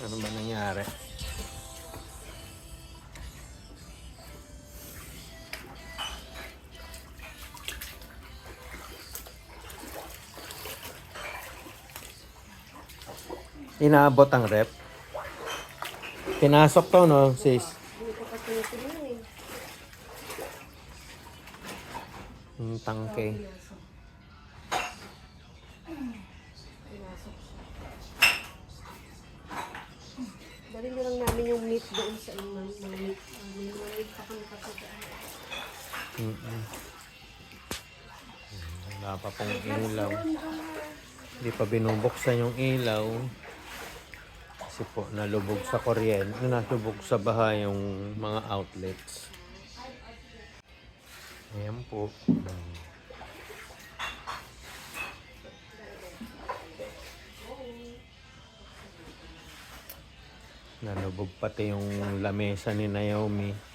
Ano ba nangyari? Inaabot ang rep. Pinasok to, no, sis? Yung tangke. Pinasok. Pinasok siya. Dali na lang namin yung meat doon sa imang mga meat. May mga meat pa kami kasagaan. Mm-mm. Wala pa pong ilaw. Hindi pa binubuksan yung ilaw. Kasi po, nalubog sa kuryente, nalubog sa baha yung mga outlets. Ayan po. Mm. Nalubog pati yung lamesa ni Naomi.